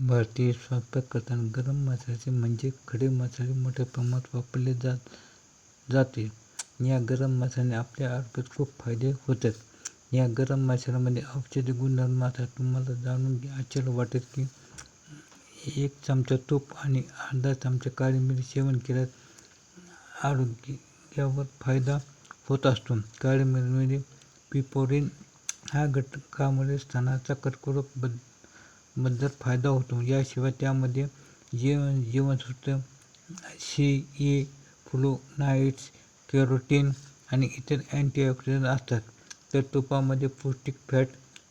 भारतीय स्वयंपाक करताना गरम मसाल्याचे म्हणजे खडे मसाले मोठ्या प्रमाणात वापरले जात जाते. या गरम मसाल्याने आपल्या आरोग्यात खूप फायदे होतात. या गरम मसाल्यामध्ये औषधी गुणधर्म असतात. तुम्हाला जाणून घ्या आश्चर्य वाटेल की एक चमचा तूप आणि अर्धा चमचा काळी मिरी सेवन केल्यास आरोग्यावर फायदा होत असतो. काळी मिरीमध्ये पिपोरिन हा घटकामुळे स्तनाचा कर्करोग बद बद्दल फायदा होतो. याशिवाय त्यामध्ये जीवन जीवनसत्व सी ए फ्लोनाइड्स कॅरोटीन आणि इतर अँटीऑक्सिडंट असतात. तर तुपामध्ये पौष्टिक फॅट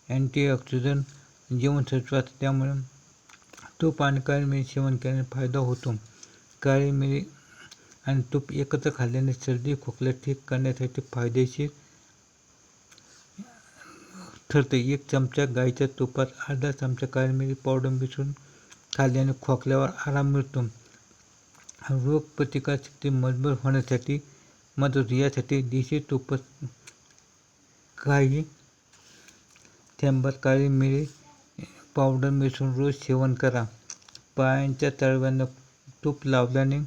अँटीऑक्सिडंट जीवनसत्व असतात त्यामुळे तूप आणि काळी मिरी सेवन केल्याने फायदा होतो. काळी मिरी आणि तूप एकत्र खाल्ल्याने सर्दी खोकला ठीक करण्यासाठी फायदेशीर ठरते एक चमचा गाईच्या तुपात अर्धा चमचा काळी मिरी पावडर मिसळून खाल्ल्याने खोकल्यावर आराम मिळतो. रोगप्रतिकारशक्ती मजबूत होण्यासाठी मदत होते यासाठी देशी तुपात काही थेंबात काळी मिरी पावडर मिसळून रोज सेवन करा. पायांच्या तळव्यांना तूप लावल्याने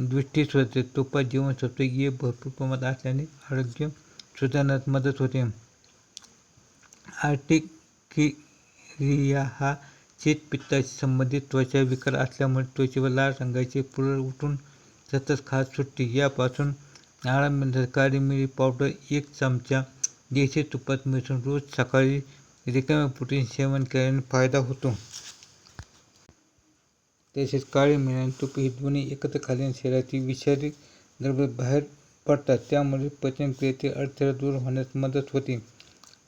दृष्टी सुधारते. तुपात जीवनसत्व हे भरपूर प्रमाणात असल्याने आरोग्य सुधारण्यात मदत होते. आर्टिकेरिया हा शीतपित्ताशी संबंधित त्वचा विकार असल्यामुळे त्वचेवर लाल रंगाचे पुरळ उठून सतत खाज सुटते. यापासून आराम मिळण्यासाठी काळी मिरी पावडर एक चमचा देशी तुपात मिसळून रोज सकाळी रिकाम्या पोटी सेवन केल्याने फायदा होतो. तसेच काळी मिरी आणि तूप हे दोन्ही एकत्र खाल्ल्याने शरीरातील विषारी द्रव्ये बाहेर पडतात. त्यामुळे पचनक्रियेतील अडथळे दूर होण्यास मदत होते.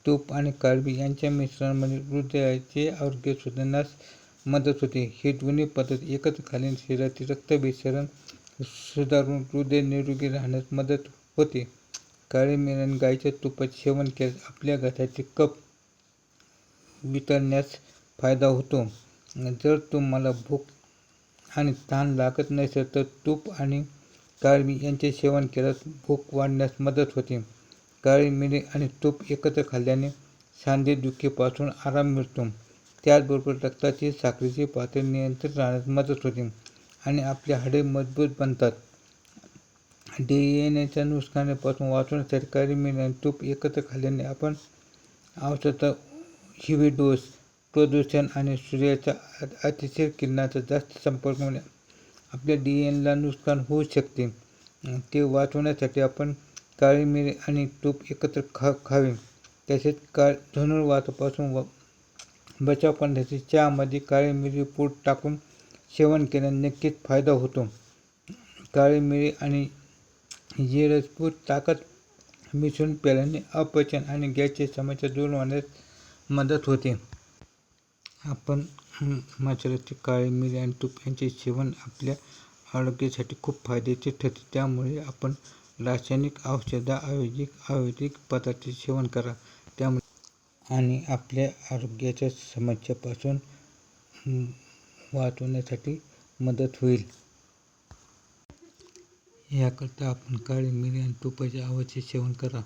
तूप आणि काळबी यांच्या मिश्रणामुळे हृदयाचे आरोग्य सुधारण्यास मदत होते. ही दोन्ही पद्धत एकत्र खाल्ल्याने शरीरातील रक्तभिसरण सुधारून हृदय निरोगी राहण्यास मदत होते. काळी मिरण आणि गाईच्या तुपात सेवन केल्यास आपल्या घशाचे कप वितरण्यास फायदा होतो. जर तुम्हाला भूक आणि ताण लागत नसेल तर तूप आणि काळबी यांचे सेवन केल्यास भूक वाढण्यास मदत होते. काळी मिरी आणि तूप एकत्र खाल्ल्याने सांधेदुखीपासून आराम मिळतो. त्याचबरोबर रक्ताची साखरेची पातळी नियंत्रित राहण्यास मदत होते आणि आपली हाडे मजबूत बनतात. डी एन एच्या नुकसानापासून वाचवण्यासाठी काळी मिरी आणि तूप एकत्र खाल्ल्याने आपण औषध हिवी डोस प्रदूषण आणि सूर्याच्या अतिशय किरणाचा जास्त संपर्क होण्या आपल्या डी एनला नुकसान होऊ शकते. ते वाचवण्यासाठी आपण काळी मिरी आणि तूप एकत्र खा खावे तसेच काळ धनुर्वातापासून व बचाव करण्यासाठी चहामध्ये काळी मिरी पूड टाकून सेवन केल्याने नक्कीच फायदा होतो. काळी मिरी आणि जिरेपूड ताकद मिसळून प्याल्याने अपचन आणि गॅसची समस्या दूर होण्यास मदत होते. आपण मसाल्याची काळी मिरी आणि तूप यांचे सेवन आपल्या आरोग्यासाठी खूप फायदेशीर ठरते. त्यामुळे आपण रासायनिक औषधाऐवजी आयुर्वेदिक पदार्थांचे सेवन करा. त्यामुळे आणि आपल्या आरोग्याच्या समस्यापासून वाचवण्यासाठी मदत होईल. याकरता आपण काळी मिरी आणि तुपाचे अवश्य सेवन करा.